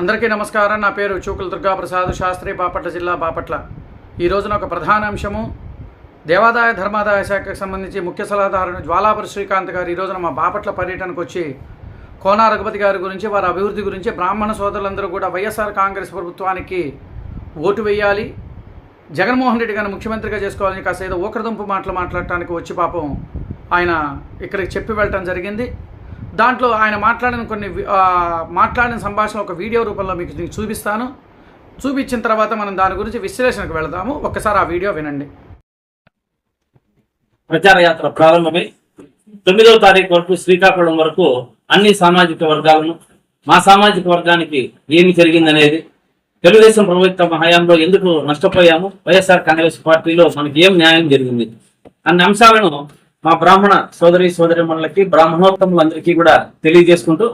అందరికీ నమస్కారం. నా పేరు చూకుల దుర్గాప్రసాద్ శాస్త్రి బాపట్ల జిల్లా బాపట్ల. ఈ రోజున ఒక ప్రధాన అంశము దేవాదాయ ధర్మాదాయ శాఖకు సంబంధించి ముఖ్య సలహాదారుని జ్వాలాపురి శ్రీకాంత్ గారు ఈ రోజున మా బాపట్ల పర్యటనకు వచ్చి కోనా రఘుపతి గారి గురించి వారి అభివృద్ధి గురించి బ్రాహ్మణ సోదరులందరూ కూడా వైఎస్ఆర్ కాంగ్రెస్ ప్రభుత్వానికి ఓటు వేయాలి. జగన్మోహన్ రెడ్డి గారిని ముఖ్యమంత్రిగా చేసుకోవాలని కాసేదో ఏదో ఊకరదుంపు మాటలు మాట్లాడటానికి వచ్చి పాపం ఆయన ఇక్కడికి చెప్పి వెళ్ళటం జరిగింది. దాంట్లో ఆయన మాట్లాడిన కొన్ని మాట్లాడిన సంభాషణ ఒక వీడియో రూపంలో మీకు నేను చూపిస్తాను. చూపించిన తర్వాత మనం దాని గురించి విశ్లేషణకు వెళదాము. ఒక్కసారి ఆ వీడియో వినండి. ప్రచార యాత్ర ప్రారంభమై తొమ్మిదవ తారీఖు వరకు శ్రీకాకుళం వరకు అన్ని సామాజిక వర్గాలను మా సామాజిక వర్గానికి ఏమి జరిగిందనేది తెలుగుదేశం ప్రభుత్వం హయాంలో ఎందుకు నష్టపోయాము? వైఎస్ఆర్ కాంగ్రెస్ పార్టీలో మనకి ఏం న్యాయం జరిగింది? అన్ని అంశాలను మా బ్రాహ్మణ సోదరి సోదరిమణులకి బ్రాహ్మణోత్తములందరికీ కూడా తెలియజేసుకుంటూ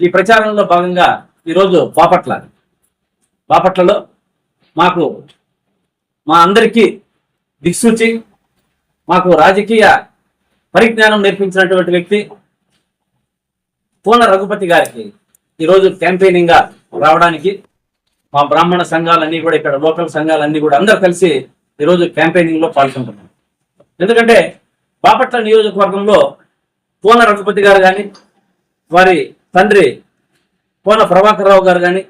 ఈ ప్రచారంలో భాగంగా ఈరోజు బాపట్ల బాపట్లలో మాకు మా అందరికీ దిక్సూచి మాకు రాజకీయ పరిజ్ఞానం నేర్పించినటువంటి వ్యక్తి పూర్ణ రఘుపతి గారికి ఈరోజు క్యాంపెయినింగ్గా రావడానికి మా బ్రాహ్మణ సంఘాలన్నీ కూడా ఇక్కడ లోకల్ సంఘాలన్నీ కూడా అందరూ కలిసి ఈరోజు క్యాంపెయినింగ్లో పాల్గొంటున్నాం. ఎందుకంటే బాపట్ల నియోజకవర్గంలో పోన రఘుపతి గారు కానీ వారి తండ్రి పోన ప్రభాకర్ రావు గారు కానీ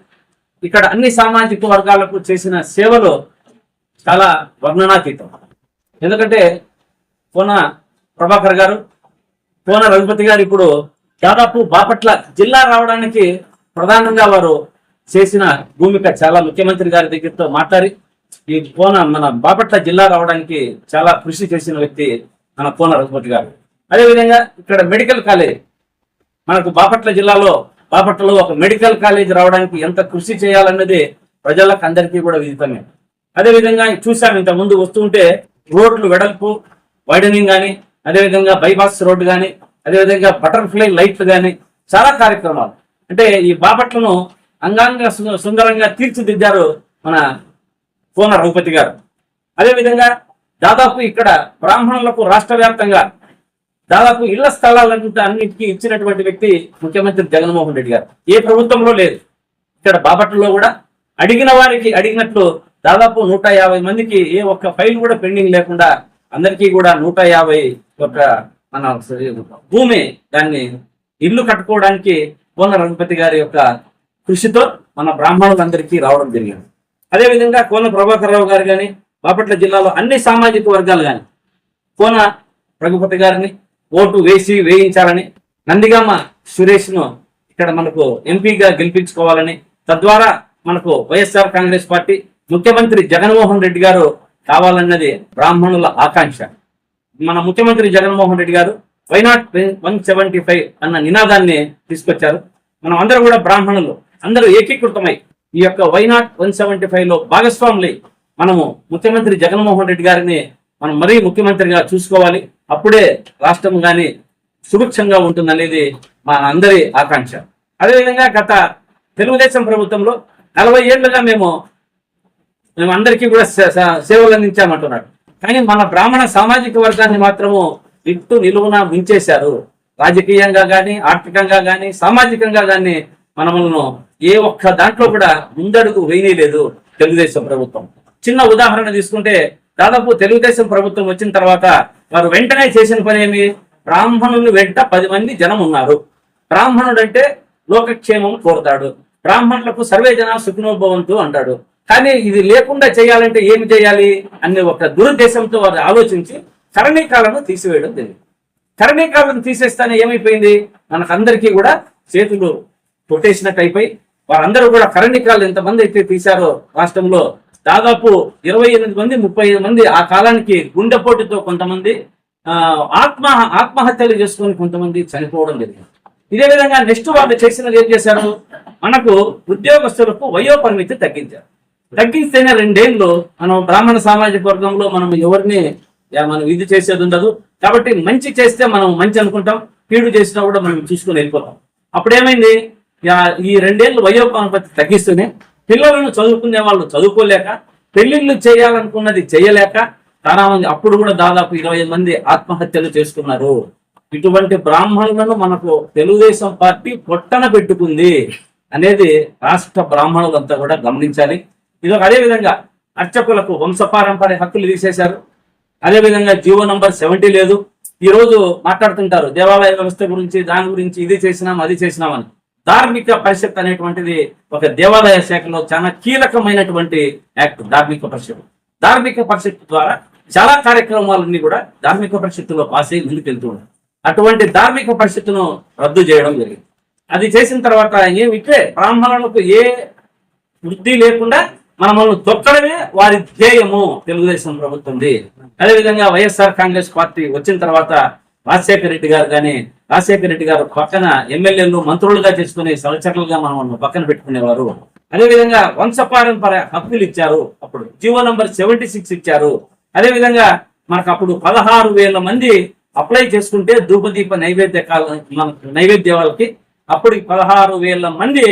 ఇక్కడ అన్ని సామాజిక వర్గాలకు చేసిన సేవలు చాలా వర్ణనాతీతం. ఎందుకంటే పూన ప్రభాకర్ గారు పూన రఘుపతి గారు ఇప్పుడు దాదాపు బాపట్ల జిల్లా రావడానికి ప్రధానంగా వారు చేసిన భూమిక చాలా ముఖ్యమంత్రి గారి దగ్గరతో మాట్లాడి ఈ పోన మన బాపట్ల జిల్లా రావడానికి చాలా కృషి చేసిన వ్యక్తి మన పూన రఘుపతి గారు. అదేవిధంగా ఇక్కడ మెడికల్ కాలేజ్ మనకు బాపట్ల జిల్లాలో బాపట్లలో ఒక మెడికల్ కాలేజ్ రావడానికి ఎంత కృషి చేయాలన్నది ప్రజలకు అందరికీ కూడా విదితమే. అదేవిధంగా చూసాం ఇంత ముందు వస్తుంటే రోడ్లు వెడల్పు వైడనింగ్ కానీ అదేవిధంగా బైపాస్ రోడ్డు కానీ అదేవిధంగా బటర్ఫ్లై లైట్లు కానీ చాలా కార్యక్రమాలు. అంటే ఈ బాపట్లను అంగాంగ సుందరంగా తీర్చిదిద్దారు మన కోన రఘుపతి గారు. అదేవిధంగా దాదాపు ఇక్కడ బ్రాహ్మణులకు రాష్ట్ర వ్యాప్తంగా దాదాపు ఇళ్ళ స్థలాలన్నింటి అన్నిటికీ ఇచ్చినటువంటి వ్యక్తి ముఖ్యమంత్రి జగన్మోహన్ రెడ్డి గారు. ఏ ప్రభుత్వంలో లేదు. ఇక్కడ బాపట్లలో కూడా అడిగిన వారికి అడిగినట్లు దాదాపు నూట యాభై మందికి ఏ ఒక్క ఫైల్ కూడా పెండింగ్ లేకుండా అందరికీ కూడా నూట యాభై ఒక మన భూమి దాన్ని ఇల్లు కట్టుకోవడానికి కోన రఘుపతి గారి యొక్క కృషితో మన బ్రాహ్మణులందరికీ రావడం జరిగింది. అదేవిధంగా కోన ప్రభాకర్ రావు గారు కానీ బాపట్ల జిల్లాలో అన్ని సామాజిక వర్గాలు కానీ కోన రఘుపతి గారిని ఓటు వేసి వేయించాలని నందిగామ సురేష్ను ఇక్కడ మనకు ఎంపీగా గెలిపించుకోవాలని తద్వారా మనకు వైఎస్ఆర్ కాంగ్రెస్ పార్టీ ముఖ్యమంత్రి జగన్మోహన్ రెడ్డి గారు కావాలన్నది బ్రాహ్మణుల ఆకాంక్ష. మన ముఖ్యమంత్రి జగన్మోహన్ రెడ్డి గారు వైనాట్ వన్ సెవెంటీ ఫైవ్ అన్న నినాదాన్ని తీసుకొచ్చారు. మనం అందరూ కూడా బ్రాహ్మణులు అందరూ ఏకీకృతమై ఈ యొక్క వైనాట్ వన్ సెవెంటీ ఫైవ్లో భాగస్వాములై మనము ముఖ్యమంత్రి జగన్మోహన్ రెడ్డి గారిని మనం మరీ ముఖ్యమంత్రిగా చూసుకోవాలి. అప్పుడే రాష్ట్రం కానీ సుభిక్షంగా ఉంటుందనేది మా అందరి ఆకాంక్ష. అదేవిధంగా గత తెలుగుదేశం ప్రభుత్వంలో నలభై ఏళ్ళుగా మేము మేము అందరికీ కూడా సేవలు అందించామంటున్నాడు. కానీ మన బ్రాహ్మణ సామాజిక వర్గాన్ని మాత్రము ఇట్టు నిలువున ముంచేశారు. రాజకీయంగా కానీ ఆర్థికంగా కానీ సామాజికంగా కానీ మనములను ఏ ఒక్క దాంట్లో కూడా ముందడుగు వేయలేదు తెలుగుదేశం ప్రభుత్వం. చిన్న ఉదాహరణ తీసుకుంటే దాదాపు తెలుగుదేశం ప్రభుత్వం వచ్చిన తర్వాత వారు వెంటనే చేసిన పని ఏమి? బ్రాహ్మణుని వెంట పది మంది జనం ఉన్నారు. బ్రాహ్మణుడు అంటే లోకక్షేమం కోరుతాడు. బ్రాహ్మణులకు సర్వే జన సుఖనోభవంతు అంటాడు. కానీ ఇది లేకుండా చేయాలంటే ఏమి చేయాలి? అనే ఒక దురుద్దేశంతో వారు ఆలోచించి కరణీకాలను తీసివేయడం జరిగింది. కరణీకాలను తీసేస్తానే ఏమైపోయింది? మనకందరికీ కూడా చేతులు కొట్టేసినట్టు అయిపోయి వారందరూ కూడా కరణికాలు ఎంతమంది అయితే తీశారో రాష్ట్రంలో దాదాపు ఇరవై ఎనిమిది మంది ముప్పై ఐదు మంది ఆ కాలానికి గుండెపోటుతో కొంతమంది ఆ, ఆత్మ ఆత్మహత్యలు చేసుకొని కొంతమంది చనిపోవడం జరిగింది. ఇదే విధంగా నెక్స్ట్ వాళ్ళు చేసినది ఏం చేశారు? మనకు ఉద్యోగస్తులకు వయో పరిమితి తగ్గించారు. తగ్గిస్తేనే రెండేళ్ళు మనం బ్రాహ్మణ సామాజిక వర్గంలో మనం ఎవరిని మనం ఇది చేసేది ఉండదు. కాబట్టి మంచి చేస్తే మనం మంచి అనుకుంటాం కీడు చేసినా కూడా మనం చూసుకొని వెళ్ళిపోతాం. అప్పుడేమైంది? యా, ఈ రెండేళ్ళు వయో పరిమితి తగ్గిస్తూనే పిల్లలను చదువుకునే వాళ్ళు చదువుకోలేక పెళ్ళిళ్ళు చేయాలనుకున్నది చేయలేక చాలా మంది అప్పుడు కూడా దాదాపు ఇరవై మంది ఆత్మహత్యలు చేసుకున్నారు. ఇటువంటి బ్రాహ్మణులను మనకు తెలుగుదేశం పార్టీ పొట్టన పెట్టుకుంది అనేది రాష్ట్ర బ్రాహ్మణులంతా కూడా గమనించాలి. ఇది అదే విధంగా అర్చకులకు వంశపారంపర్య హక్కులు తీసేశారు. అదే విధంగా జీవో నంబర్ సెవెంటీ లేదు. ఈ రోజు మాట్లాడుతుంటారు దేవాలయ వ్యవస్థ గురించి దాని గురించి ఇది చేసినాం అది చేసినామని ధార్మిక పరిషత్ అనేటువంటిది ఒక దేవాలయ శాఖలో చాలా కీలకమైనటువంటి యాక్ట్ ధార్మిక పరిషత్. ధార్మిక పరిషత్ ద్వారా చాలా కార్యక్రమాలన్నీ కూడా ధార్మిక పరిషత్తులో పాస్ అయ్యి ముందుకెళ్తూ అటువంటి ధార్మిక పరిషత్తును రద్దు చేయడం జరిగింది. అది చేసిన తర్వాత ఏమి ఇట్లే బ్రాహ్మణులకు ఏ వృద్ధి లేకుండా మనల్ని తొక్కడమే వారి ధ్యేయము తెలుగుదేశం ప్రభుత్వంది. అదేవిధంగా వైఎస్ఆర్ కాంగ్రెస్ పార్టీ వచ్చిన తర్వాత రాజశేఖర రెడ్డి గారు కానీ రాజశేఖర రెడ్డి గారు పక్కన ఎమ్మెల్యేలు మంత్రులుగా చేసుకుని సహచరులుగా మనం పక్కన పెట్టుకునేవారు. అదేవిధంగా వంశపారంపర హక్కులు ఇచ్చారు. అప్పుడు జీవో నంబర్ సెవెంటీ సిక్స్ ఇచ్చారు. అదేవిధంగా మనకు అప్పుడు పదహారు వేల మంది అప్లై చేసుకుంటే ధూపదీప నైవేద్య నైవేద్యాలకి అప్పుడు పదహారు వేల మంది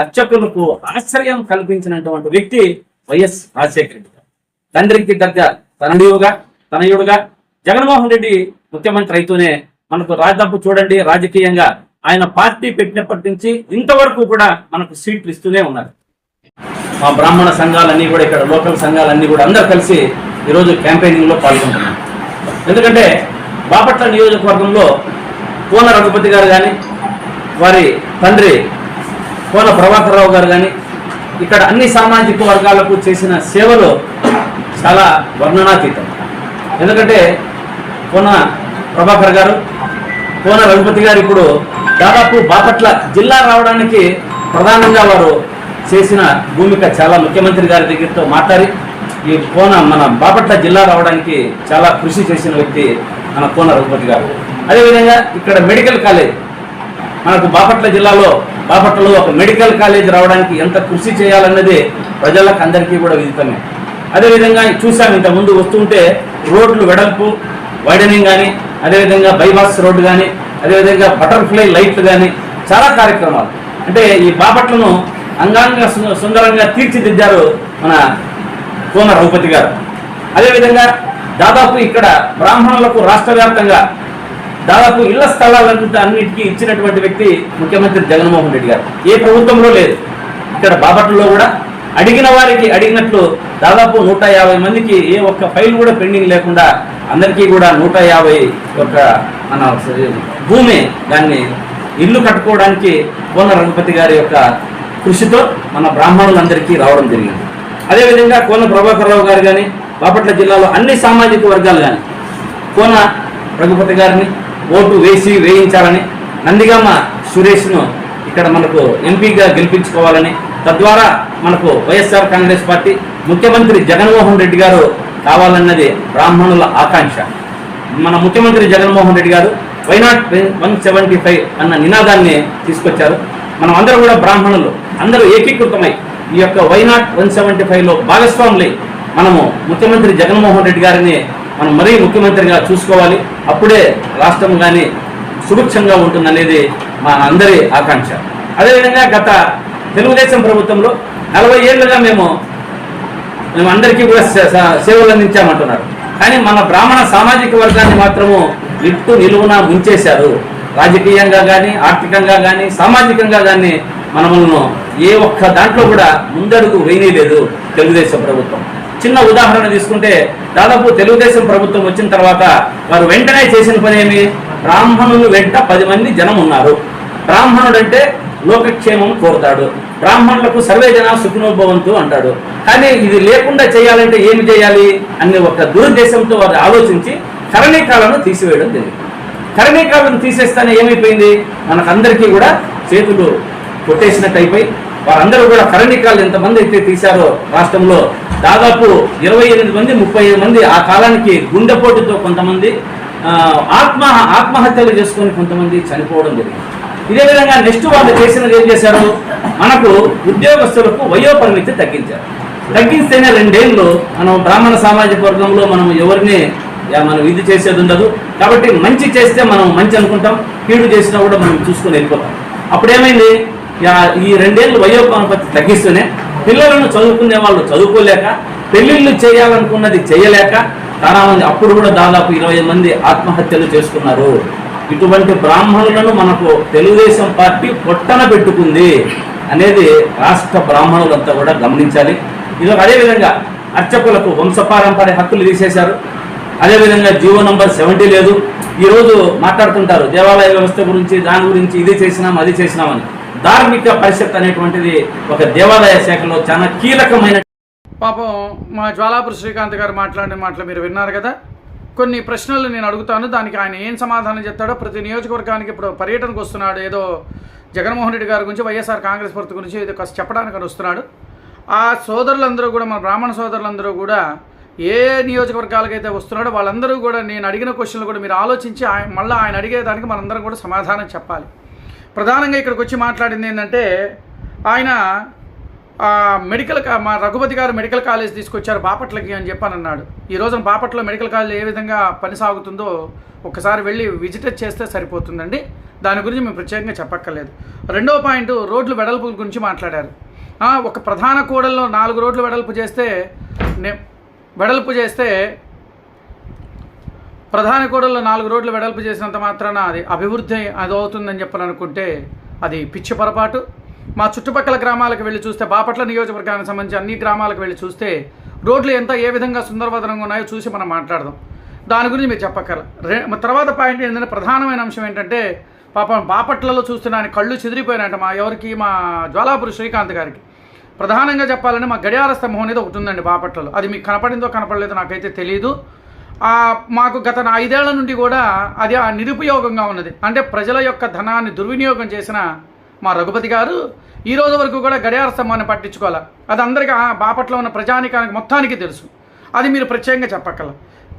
అర్చకులకు ఆశ్రయం కల్పించినటువంటి వ్యక్తి వైఎస్ రాజశేఖర రెడ్డి గారు. తండ్రికి దగ్గర తనయుడుగా తనయుడుగా జగన్మోహన్ రెడ్డి ముఖ్యమంత్రి అయితూనే మనకు రాజధాపు చూడండి రాజకీయంగా. ఆయన పార్టీ పెట్టినప్పటి నుంచి ఇంతవరకు కూడా మనకు సీట్లు ఇస్తూనే ఉన్నారు. మా బ్రాహ్మణ సంఘాలన్నీ కూడా ఇక్కడ లోకల్ సంఘాలన్నీ కూడా అందరూ కలిసి ఈరోజు క్యాంపెయినింగ్లో పాల్గొంటున్నాం ఎందుకంటే బాపట్ల నియోజకవర్గంలో కోన రఘుపతి గారు కానీ వారి తండ్రి కోన ప్రభాకరరావు గారు కానీ ఇక్కడ అన్ని సామాజిక వర్గాలకు చేసిన సేవలు చాలా వర్ణనాతీతం. ఎందుకంటే కోన ప్రభాకర్ గారు కోన రఘుపతి గారు ఇప్పుడు దాదాపు బాపట్ల జిల్లా రావడానికి ప్రధానంగా వారు చేసిన భూమిక చాలా ముఖ్యమంత్రి గారి దగ్గరతో మాట్లాడి ఈ కోన మన బాపట్ల జిల్లా రావడానికి చాలా కృషి చేసిన వ్యక్తి మన కోన రఘుపతి గారు. అదేవిధంగా ఇక్కడ మెడికల్ కాలేజ్ మనకు బాపట్ల జిల్లాలో బాపట్లలో ఒక మెడికల్ కాలేజ్ రావడానికి ఎంత కృషి చేయాలన్నది ప్రజలకు అందరికీ కూడా విదితమే. అదేవిధంగా చూసాం ఇంత ముందు వస్తుంటే రోడ్లు వెడల్పు వైడనింగ్ కానీ అదేవిధంగా బైపాస్ రోడ్డు కానీ అదేవిధంగా బటర్ఫ్లై లైట్లు కానీ చాలా కార్యక్రమాలు. అంటే ఈ బాపట్లను అంగాంగ సు- సుందరంగా తీర్చిదిద్దారు మన కోన రఘుపతి గారు. అదేవిధంగా దాదాపు ఇక్కడ బ్రాహ్మణులకు రాష్ట్ర వ్యాప్తంగా దాదాపు ఇళ్ళ స్థలాలంతా అన్నిటికీ ఇచ్చినటువంటి వ్యక్తి ముఖ్యమంత్రి జగన్మోహన్ రెడ్డి గారు. ఏ ప్రభుత్వంలో లేదు. ఇక్కడ బాపట్లలో కూడా అడిగిన వారికి అడిగినట్లు దాదాపు నూట యాభై మందికి ఏ ఒక్క ఫైల్ కూడా పెండింగ్ లేకుండా అందరికీ కూడా నూట యాభై ఒక మన భూమి దాన్ని ఇల్లు కట్టుకోవడానికి కోన రఘుపతి గారి యొక్క కృషితో మన బ్రాహ్మణులందరికీ రావడం జరిగింది. అదేవిధంగా కోన ప్రభాకర్రావు గారు కానీ బాపట్ల జిల్లాలో అన్ని సామాజిక వర్గాలు కానీ కోన రఘుపతి గారిని ఓటు వేసి వేయించాలని నందిగామ సురేష్ను ఇక్కడ మనకు ఎంపీగా గెలిపించుకోవాలని తద్వారా మనకు వైఎస్ఆర్ కాంగ్రెస్ పార్టీ ముఖ్యమంత్రి జగన్మోహన్ రెడ్డి గారు కావాలన్నది బ్రాహ్మణుల ఆకాంక్ష. మన ముఖ్యమంత్రి జగన్మోహన్ రెడ్డి గారు వైనాట్ వన్ సెవెంటీ ఫైవ్ అన్న నినాదాన్ని తీసుకొచ్చారు. మనం అందరూ కూడా బ్రాహ్మణులు అందరూ ఏకీకృతమై ఈ యొక్క వైనాట్ వన్ సెవెంటీ ఫైవ్లో భాగస్వాములై మనము ముఖ్యమంత్రి జగన్మోహన్ రెడ్డి గారిని మనం మరీ ముఖ్యమంత్రిగా చూసుకోవాలి. అప్పుడే రాష్ట్రం కానీ సుభిక్షంగా ఉంటుందనేది మా అందరి ఆకాంక్ష. అదేవిధంగా గత తెలుగుదేశం ప్రభుత్వంలో నలభై ఏళ్ళుగా మేము మేము అందరికీ కూడా సేవలు అందించామంటున్నారు. కానీ మన బ్రాహ్మణ సామాజిక వర్గాన్ని మాత్రము లిట్టు నిలువున ముంచేశారు. రాజకీయంగా కానీ ఆర్థికంగా కానీ సామాజికంగా కానీ మనములను ఏ ఒక్క దాంట్లో కూడా ముందడుగు వేయలేదు తెలుగుదేశం ప్రభుత్వం. చిన్న ఉదాహరణ తీసుకుంటే దాదాపు తెలుగుదేశం ప్రభుత్వం వచ్చిన తర్వాత వారు వెంటనే చేసిన పని ఏమి? బ్రాహ్మణులు వెంట పది మంది జనం ఉన్నారు. బ్రాహ్మణుడు అంటే లోకక్షేమం కోరుతాడు. బ్రాహ్మణులకు సర్వే జన సుఖనోభవంతు అంటాడు. కానీ ఇది లేకుండా చేయాలంటే ఏమి చేయాలి అనే ఒక దురుద్దేశంతో వారు ఆలోచించి కరణీకాలను తీసివేయడం జరిగింది. కరణీకాలను తీసేస్తానే ఏమైపోయింది? మనకందరికీ కూడా చేతులు కొట్టేసినట్టు అయిపోయి వారందరూ కూడా కరణీకాలు ఎంతమంది అయితే తీశారో రాష్ట్రంలో దాదాపు ఇరవై ఎనిమిది మంది ముప్పై ఐదు మంది ఆ కాలానికి గుండెపోటుతో కొంతమంది ఆత్మ ఆత్మహత్యలు చేసుకొని కొంతమంది చనిపోవడం జరిగింది. ఇదే విధంగా నెక్స్ట్ వాళ్ళు చేసినది ఏం చేశారు? మనకు ఉద్యోగస్తులకు వయో పరిమితి తగ్గించారు. తగ్గిస్తేనే రెండేళ్ళు మనం బ్రాహ్మణ సామాజిక వర్గంలో మనం ఎవరిని మనం ఇది చేసేది ఉండదు. కాబట్టి మంచి చేస్తే మనం మంచి అనుకుంటాం కీడు చేసినా కూడా మనం చూసుకొని వెళ్ళిపోతాం. అప్పుడు ఏమైంది యా, ఈ రెండేళ్ళు వయో పరిమితి తగ్గిస్తూనే పిల్లలను చదువుకునే వాళ్ళు చదువుకోలేక పెళ్ళిళ్ళు చేయాలనుకున్నది చేయలేక చాలా మంది అప్పుడు కూడా దాదాపు ఇరవై మంది ఆత్మహత్యలు చేసుకున్నారు. ఇటువంటి బ్రాహ్మణులను మనకు తెలుగుదేశం పార్టీ పొట్టన పెట్టుకుంది అనేది రాష్ట్ర బ్రాహ్మణులంతా కూడా గమనించాలి. ఇది అదేవిధంగా అర్చకులకు వంశపారంపర్య హక్కులు తీసేశారు. అదేవిధంగా జీవో నంబర్ సెవెంటీ లేదు. ఈరోజు మాట్లాడుతుంటారు దేవాలయ వ్యవస్థ గురించి దాని గురించి ఇది చేసినాం అది చేసినామని ధార్మిక పరిషత్ అనేటువంటిది ఒక దేవాలయ శాఖలో చాలా కీలకమైన పాపం మా జ్వాలాపురి శ్రీకాంత్ గారు మాట్లాడిన మాటలు మీరు విన్నారు కదా. కొన్ని ప్రశ్నలు నేను అడుగుతాను. దానికి ఆయన ఏం సమాధానం చెప్తాడో ప్రతి నియోజకవర్గానికి ఇప్పుడు పర్యటనకు వస్తున్నాడు. ఏదో జగన్మోహన్ రెడ్డి గారి గురించి వైఎస్ఆర్ కాంగ్రెస్ పార్టీ గురించి ఏదో కాస్త చెప్పడానికి వస్తున్నాడు. ఆ సోదరులందరూ కూడా మన బ్రాహ్మణ సోదరులందరూ కూడా ఏ నియోజకవర్గాలకైతే వస్తున్నాడో వాళ్ళందరూ కూడా నేను అడిగిన క్వశ్చన్లు కూడా మీరు ఆలోచించి ఆయన మళ్ళీ ఆయన అడిగేదానికి మనందరం కూడా సమాధానం చెప్పాలి. ప్రధానంగా ఇక్కడికి వచ్చి మాట్లాడింది ఏంటంటే ఆయన మెడికల్ కా- మా రఘుపతి గారు మెడికల్ కాలేజ్ తీసుకొచ్చారు బాపట్లకి అని చెప్పని అన్నాడు. ఈ రోజున బాపట్ల మెడికల్ కాలేజ్ ఏ విధంగా పని సాగుతుందో ఒకసారి వెళ్ళి విజిట్ చేస్తే సరిపోతుందండి. దాని గురించి మేము ప్రత్యేకంగా చెప్పక్కర్లేదు. రెండో పాయింట్ రోడ్లు వెడల్పు గురించి మాట్లాడారు. ఒక ప్రధాన కూడల్లో నాలుగు రోడ్లు వెడల్పు చేస్తే నే వెడల్పు చేస్తే ప్రధాన కూడల్లో నాలుగు రోడ్లు వెడల్పు చేసినంత మాత్రాన అది అభివృద్ధి అది అవుతుందని చెప్పని అనుకుంటే అది పిచ్చి పొరపాటు. మా చుట్టుపక్కల గ్రామాలకు వెళ్ళి చూస్తే బాపట్ల నియోజకవర్గానికి సంబంధించి అన్ని గ్రామాలకు వెళ్ళి చూస్తే రోడ్లు ఎంత ఏ విధంగా సుందరవదనంగా ఉన్నాయో చూసి మనం మాట్లాడదాం. దాని గురించి మీరు చెప్పక్కర్ల. రే తర్వాత పాయింట్ ఏంటంటే ప్రధానమైన అంశం ఏంటంటే పాపం బాపట్లలో చూస్తున్నాను కళ్ళు చెదిరిపోయినట్ట మా ఎవరికి మా జ్వాలాపురి శ్రీకాంత్ గారికి. ప్రధానంగా చెప్పాలంటే మా గడియార స్తంభం అనేది ఒకటి ఉందండి బాపట్లలో. అది మీకు కనపడిందో కనపడలేదో నాకైతే తెలియదు మాకు గత నా ఐదేళ్ళ నుండి కూడా అది ఆ నిరుపయోగంగా ఉన్నది. అంటే ప్రజల యొక్క ధనాన్ని దుర్వినియోగం చేసిన మా రఘుపతి గారు ఈ రోజు వరకు కూడా గడియార స్తంభాన్ని పట్టించుకోవాలి? అది అందరికీ బాపట్లో ఉన్న ప్రజానికానికి మొత్తానికి తెలుసు. అది మీరు ప్రత్యేకంగా చెప్పక్కల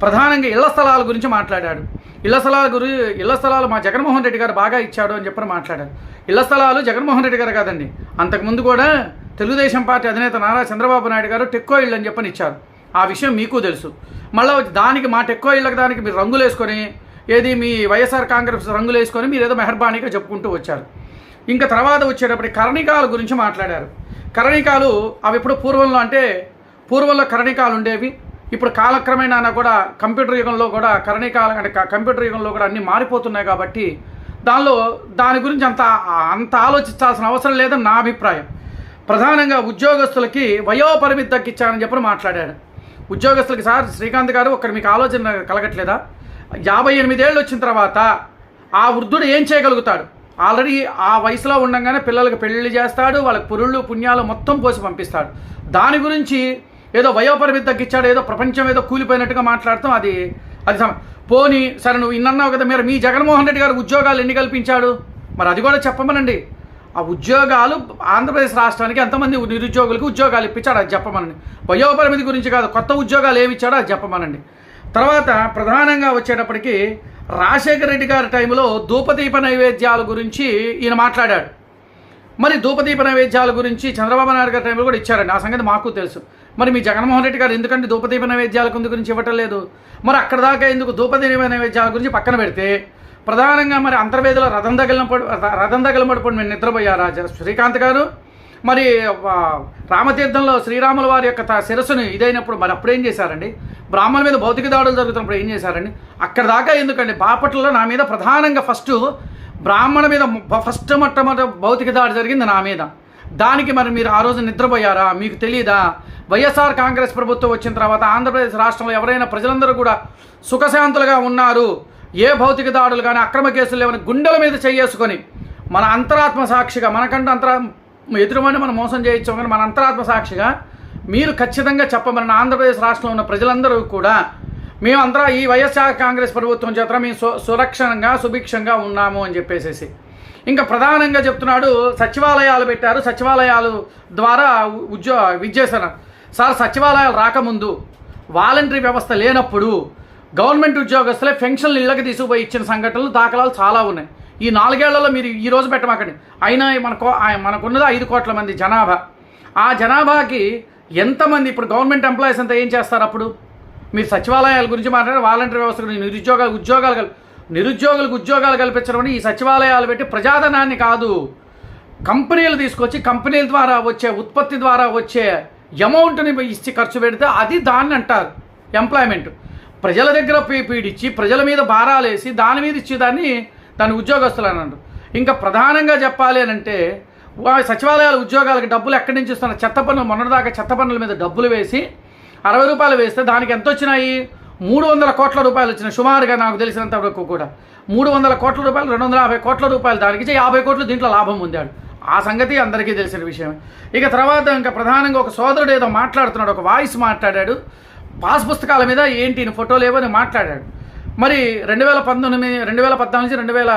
ప్రధానంగా ఇళ్ళ స్థలాల గురించి మాట్లాడాడు. ఇళ్ళ స్థలాల గురి ఇళ్ళ స్థలాలు మా జగన్మోహన్ రెడ్డి గారు బాగా ఇచ్చాడు అని చెప్పని మాట్లాడారు ఇళ్ళ స్థలాలు జగన్మోహన్ రెడ్డి గారు కాదండి. అంతకుముందు కూడా తెలుగుదేశం పార్టీ అధినేత నారా చంద్రబాబు నాయుడు గారు టెక్కో ఇళ్ళు అని చెప్పని ఇచ్చారు. ఆ విషయం మీకు తెలుసు. మళ్ళీ దానికి మా టెక్కో ఇళ్ళకి దానికి మీరు రంగులు వేసుకొని ఏది మీ వైఎస్ఆర్ కాంగ్రెస్ రంగులు వేసుకొని మీరు ఏదో మెహర్బానీగా చెప్పుకుంటూ వచ్చారు. ఇంకా తర్వాత వచ్చేటప్పటికి కరణికాల గురించి మాట్లాడారు. కరణికాలు అవి ఇప్పుడు పూర్వంలో అంటే పూర్వంలో కరణికాలు ఉండేవి. ఇప్పుడు కాలక్రమేణా కూడా కంప్యూటర్ యుగంలో కూడా కరణికాల అంటే కంప్యూటర్ యుగంలో కూడా అన్నీ మారిపోతున్నాయి కాబట్టి దానిలో దాని గురించి అంత అంత ఆలోచించాల్సిన అవసరం లేదని నా అభిప్రాయం. ప్రధానంగా ఉద్యోగస్తులకి వయోపరిమితి తగ్గించాలని చెప్పి మాట్లాడాడు ఉద్యోగస్తులకి సార్ శ్రీకాంత్ గారు ఒకరి మీకు ఆలోచన కలగట్లేదా? యాభై ఎనిమిదేళ్ళు వచ్చిన తర్వాత ఆ వృద్ధుడు ఏం చేయగలుగుతాడు? ఆల్రెడీ ఆ వయసులో ఉండగానే పిల్లలకు పెళ్ళి చేస్తాడు వాళ్ళకి పురుళ్ళు పుణ్యాలు మొత్తం పోసి పంపిస్తాడు. దాని గురించి ఏదో వయోపరిమితి తగ్గించాడు ఏదో ప్రపంచం ఏదో కూలిపోయినట్టుగా మాట్లాడతాం అది అది సమ పోనీ సరే నువ్వు ఇన్నన్నావు కదా మీరు మీ జగన్మోహన్ రెడ్డి గారు ఉద్యోగాలు ఎన్ని కల్పించాడు? మరి అది కూడా చెప్పమనండి. ఆ ఉద్యోగాలు ఆంధ్రప్రదేశ్ రాష్ట్రానికి ఎంతమంది నిరుద్యోగులకు ఉద్యోగాలు ఇప్పించాడు అది చెప్పమనండి. వయోపరిమితి గురించి కాదు కొత్త ఉద్యోగాలు ఏమి ఇచ్చాడో అది చెప్పమనండి. తర్వాత ప్రధానంగా వచ్చేటప్పటికి రాజశేఖర రెడ్డి గారి టైంలో ధూపదీప నైవేద్యాల గురించి ఈయన మాట్లాడాడు. మరి ధూపదీప నైవేద్యాల గురించి చంద్రబాబు నాయుడు గారి టైంలో కూడా ఇచ్చారండి. ఆ సంగతి మాకు తెలుసు. మరి మీ జగన్మోహన్ రెడ్డి గారు ఎందుకంటే ధూపదీప నైవేద్యాల గురించి ఇవ్వటం లేదు? మరి అక్కడ దాకా ఎందుకు ధూపదీప నైవేద్యాల గురించి పక్కన పెడితే ప్రధానంగా మరి అంతర్వేదిలో రథం తగిలినప్పుడు రథం తగిలినప్పుడు మేము నిద్రపోయారా శ్రీకాంత్ గారు? మరి రామతీర్థంలో శ్రీరాముల వారి యొక్క శిరస్సును ఇదైనప్పుడు మరి అప్పుడు ఏం చేశారండి? బ్రాహ్మణుల మీద భౌతిక దాడులు జరుగుతున్నప్పుడు ఏం చేశారండి? అక్కడ దాకా ఎందుకండి? బాపట్లలో నా మీద ప్రధానంగా ఫస్ట్ బ్రాహ్మణ మీద ఫస్ట్ మొట్టమొదటి భౌతిక దాడి జరిగింది నా మీద. దానికి మరి మీరు ఆ రోజు నిద్రపోయారా? మీకు తెలియదా వైఎస్ఆర్ కాంగ్రెస్ ప్రభుత్వం వచ్చిన తర్వాత ఆంధ్రప్రదేశ్ రాష్ట్రంలో ఎవరైనా ప్రజలందరూ కూడా సుఖశాంతులుగా ఉన్నారు. ఏ భౌతిక దాడులు కానీ అక్రమ కేసులు లేవని గుండెల మీద చేసుకొని మన అంతరాత్మ సాక్షిగా మనకంటూ అంతరా ఎదురువాడిని మనం మోసం చేయొచ్చు కానీ మన అంతరాత్మ సాక్షిగా మీరు ఖచ్చితంగా చెప్పమని ఆంధ్రప్రదేశ్ రాష్ట్రంలో ఉన్న ప్రజలందరూ కూడా మేము ఈ వైఎస్ఆర్ కాంగ్రెస్ ప్రభుత్వం చేత మేము సు సురక్షణంగా సుభిక్షంగా ఉన్నాము అని చెప్పేసేసి. ఇంకా ప్రధానంగా చెప్తున్నాడు సచివాలయాలు పెట్టారు. సచివాలయాలు ద్వారా ఉద్యో విద్యేశారు సార్ సచివాలయాలు రాకముందు వాలంటరీ వ్యవస్థ లేనప్పుడు గవర్నమెంట్ ఉద్యోగస్తులే పెన్షన్లు ఇళ్ళకి తీసుకుపోయి ఇచ్చిన సంఘటనలు దాఖలాలు చాలా ఉన్నాయి. ఈ నాలుగేళ్ళలో మీరు ఈ రోజు పెట్టమాకండి. అయినా మనకు మనకున్నది ఐదు కోట్ల మంది జనాభా. ఆ జనాభాకి ఎంతమంది ఇప్పుడు గవర్నమెంట్ ఎంప్లాయీస్ అంతా ఏం చేస్తారు అప్పుడు? మీరు సచివాలయాల గురించి మాట్లాడారు వాలంటీర్ వ్యవస్థ గురించి నిరుద్యోగాలు ఉద్యోగాలు కల్ నిరుద్యోగులకు ఉద్యోగాలు కల్పించడం అని ఈ సచివాలయాలు పెట్టి ప్రజాధనాన్ని కాదు కంపెనీలు తీసుకొచ్చి కంపెనీల ద్వారా వచ్చే ఉత్పత్తి ద్వారా వచ్చే అమౌంట్ని ఇచ్చి ఖర్చు పెడితే అది దాన్ని అంటారు. ఎంప్లాయ్మెంట్. ప్రజల దగ్గర పీడిచ్చి ప్రజల మీద భారాలేసి దాని మీద ఇచ్చేదాన్ని దాని ఉద్యోగస్తులు అని అంటారు. ఇంకా ప్రధానంగా చెప్పాలి అని అంటే సచివాలయాల ఉద్యోగాలకు డబ్బులు ఎక్కడి నుంచి ఇస్తున్నారు చెత్త పన్నులు మొన్నటిదాకా చెత్త పన్నుల మీద డబ్బులు వేసి అరవై రూపాయలు వేస్తే దానికి ఎంత వచ్చినాయి? మూడు వందల కోట్ల రూపాయలు వచ్చినాయి. సుమారుగా నాకు తెలిసినంత వరకు కూడా మూడు వందల కోట్ల రూపాయలు రెండు వందల యాభై కోట్ల రూపాయలు దానికి యాభై కోట్లు దీంట్లో లాభం పొందాడు. ఆ సంగతి అందరికీ తెలిసిన విషయం ఇక తర్వాత ఇంకా ప్రధానంగా ఒక సోదరుడు ఏదో మాట్లాడుతున్నాడు ఒక వాయిస్ మాట్లాడాడు. పాస్ పుస్తకాల మీద ఏంటి ఫోటోలు ఏవో అని మాట్లాడాడు. మరి రెండు వేల పంతొమ్మిది రెండు వేల పద్నాలుగు నుంచి రెండు వేల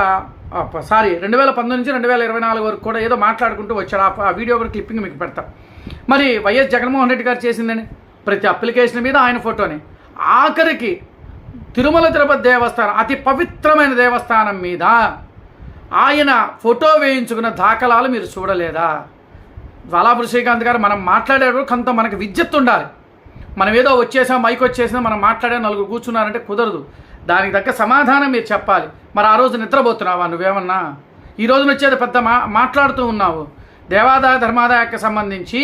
సారీ రెండు వేల పంతొమ్మిది నుంచి రెండు వేల ఇరవై నాలుగు వరకు కూడా ఏదో మాట్లాడుకుంటూ వచ్చాడు. ఆ వీడియో కూడా క్లిప్పింగ్ మీకు పెడతాం. మరి వైఎస్ జగన్మోహన్ రెడ్డి గారు చేసిందని ప్రతి అప్లికేషన్ మీద ఆయన ఫోటోని. ఆఖరికి తిరుమల తిరుపతి దేవస్థానం అతి పవిత్రమైన దేవస్థానం మీద ఆయన ఫోటో వేయించుకున్న దాఖలాలు మీరు చూడలేదా? జ్వాలాపురి శ్రీకాంత్ గారు మనం మాట్లాడేటప్పుడు కొంత మనకి విద్యుత్ ఉండాలి. మనం ఏదో వచ్చేసాం మైక్ వచ్చేసాం మనం మాట్లాడే నలుగురు కూర్చున్నారంటే కుదరదు. దానికి తగ్గ సమాధానం మీరు చెప్పాలి. మరి ఆ రోజు నిద్రపోతున్నావా నువ్వేమన్నా? ఈ రోజున వచ్చేది పెద్ద మా మాట్లాడుతూ ఉన్నావు. దేవాదాయ ధర్మాదాయకు సంబంధించి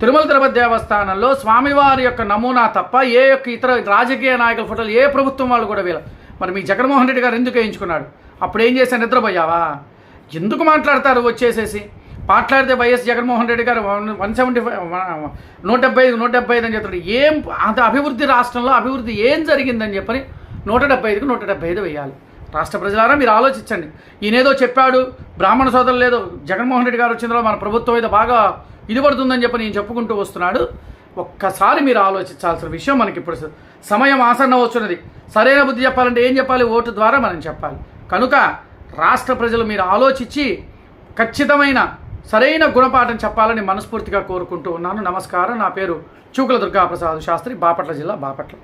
తిరుమల తిరుపతి దేవస్థానంలో స్వామివారి యొక్క నమూనా తప్ప ఏ యొక్క ఇతర రాజకీయ నాయకుల ఫోటోలు ఏ ప్రభుత్వం వాళ్ళు కూడా వీళ్ళ మరి మీ జగన్మోహన్ రెడ్డి గారు ఎందుకు వేయించుకున్నాడు? అప్పుడు ఏం చేశాను నిద్రపోయావా? ఎందుకు మాట్లాడతారు వచ్చేసేసి? మాట్లాడితే వైఎస్ జగన్మోహన్ రెడ్డి గారు వన్ వన్ సెవెంటీ ఫైవ్ నూట డెబ్బై ఐదు నూట డెబ్బై ఐదు అని చెప్తాడు ఏం అంత అభివృద్ధి రాష్ట్రంలో అభివృద్ధి ఏం జరిగిందని చెప్పని నూట డెబ్బై ఐదుకు నూట డెబ్బై ఐదు వేయాలి. రాష్ట్ర ప్రజలారా మీరు ఆలోచించండి. ఈయనేదో చెప్పాడు బ్రాహ్మణ సోదరులు లేదో జగన్మోహన్ రెడ్డి గారు వచ్చిన మన ప్రభుత్వం అయితే బాగా ఇది పడుతుందని చెప్పి నేను చెప్పుకుంటూ వస్తున్నాడు. ఒక్కసారి మీరు ఆలోచించాల్సిన విషయం మనకి ఇప్పుడు సమయం ఆసన్న వస్తున్నది సరైన బుద్ధి చెప్పాలంటే ఏం చెప్పాలి? ఓటు ద్వారా మనం చెప్పాలి. కనుక రాష్ట్ర ప్రజలు మీరు ఆలోచించి ఖచ్చితమైన సరైన గుణపాఠం చెప్పాలని మనస్ఫూర్తిగా కోరుకుంటూ ఉన్నాను. నమస్కారం. నా పేరు చూకుల దుర్గాప్రసాద్ శాస్త్రి బాపట్ల జిల్లా బాపట్ల.